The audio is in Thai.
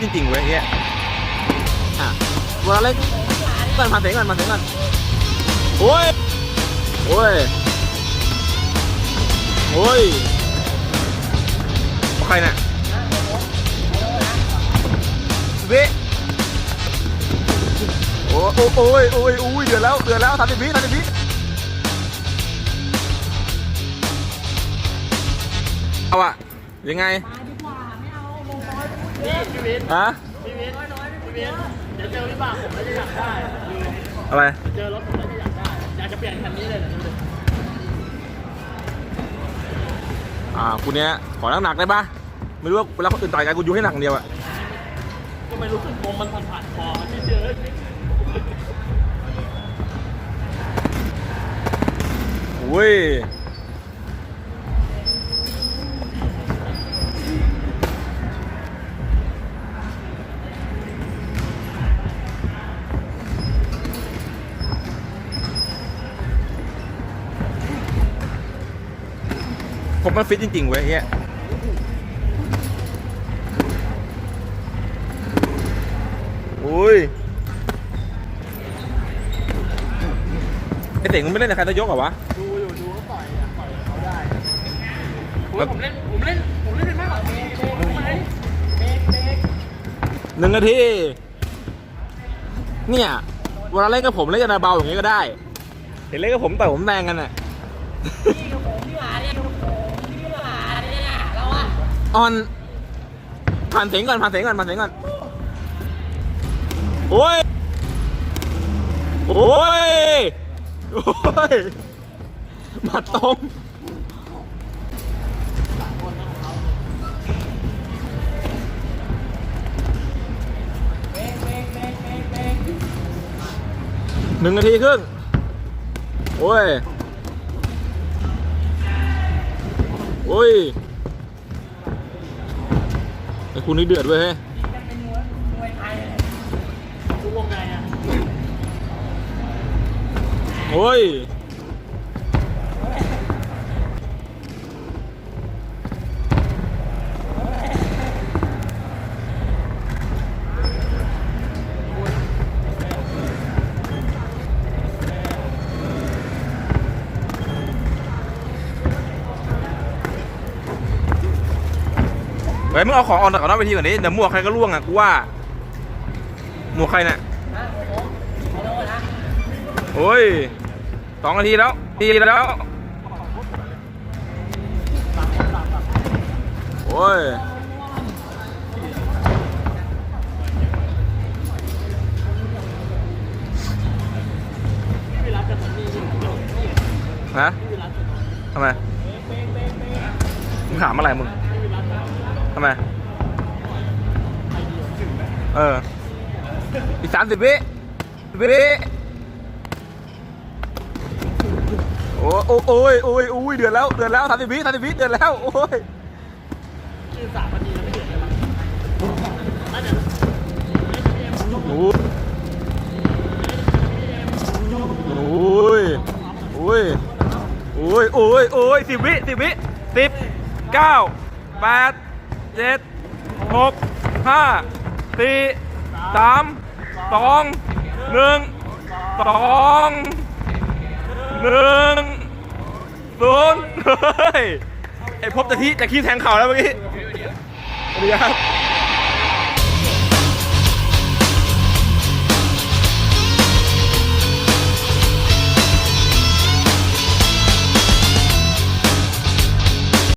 จริงๆเว้ยเฮียอะเวลาเล่นก่อนผ่านเสียงก่อนผ่านเสียงก่อนโอ้ยโอ้ยโอ้ยใครเนี่ยวิโอ้โอ้โอ้ยโอ้ยโอ้ยเดือดแล้วเดือดแล้วทันทีพีทันทีพีเอาอะยังไง พี่วิทย์ฮะพี่วิทย์พี่วิทย์เดี๋ยวเจอวิบากผมแล้วจะอยากได้อะไรเจอรถผมแล้วจะอยากได้ อยากจะเปลี่ยนคันนี้เลยนะอ่าคุณเนี้ยขอหนักๆได้ปะไม่รู้ว่าเวลาคนอื่นต่อยกันกูยูให้หนักอย่างเดียวอะก็ไม่รู้สึกมงมันผ่านๆคอที่เจออุ้ย ผมมันฟิตจริงๆเว้ยเฮียอุ้ยไอเต๋งมึงไม่เล่นกับใครตะยกเหรอวะ ดูอยู่ดูเขาต่อยอะต่อยเขาได้โอ้ยผมเล่นผมเล่นผมเล่นเป็นมากกว่าเบรกเบรกรู้ไหมเบรกเบรกหนึ่งนาที เนี่ยเวลาเล่นกับผมเล่นกันเบาอย่างนี้ก็ได้ เห็นเล่นกับผมต่อยผมแดงกันอะพี่กับผมพี่หมาเนี่ยพี่หมาเนี่ยเรา ออนผ่านเสียงก่อนผ่านเสียงก่อนผ่านเสียงก่อนโอ้ยโอ้ยโอ้ยมาตรงหนึ่งนาทีครึ่งโอ้ย โอ้ย อ้คุณนี่เดือดเว้ยเฮ้ยดูวงในอะโอ้ย ฮ้ยมึงเอาของออกจากนอกเวทีก่อนดิเดี๋ยวหมวกใครก็ร่วงอะกูว่าหมวกใครเนี่ยโอ้ยสองนาทีแล้วทีแล้วโอ้ยนนี่นี่ผมโดนพี่ฮะทำไมมึงถามอะไรมึง ทำไมไอเดียถึงไหมเออ อีกสามสิบวิวิโอ้โอ้โอ้ยโอ้ยโอ้ยเดือดแล้ว เดือดแล้วสามสิบวิสามสิบวิเดือดแล้ว โอ้ยคือสามนาทีแล้วไม่เดือดเลยมั้งน่าจะโอ้ยโอ้ยโอ้ยโอ้ยโอ้ยโอ้ยสิบวิสิบวิสิบเก้าแปด เจ็ดหกห้าสี่สามสองหนึ่งสองหนึ่งศูนย์เฮ้ยไอพบจะที่จะขี้แทงเข่าแล้วเมื่อกี้สวัสดีครับ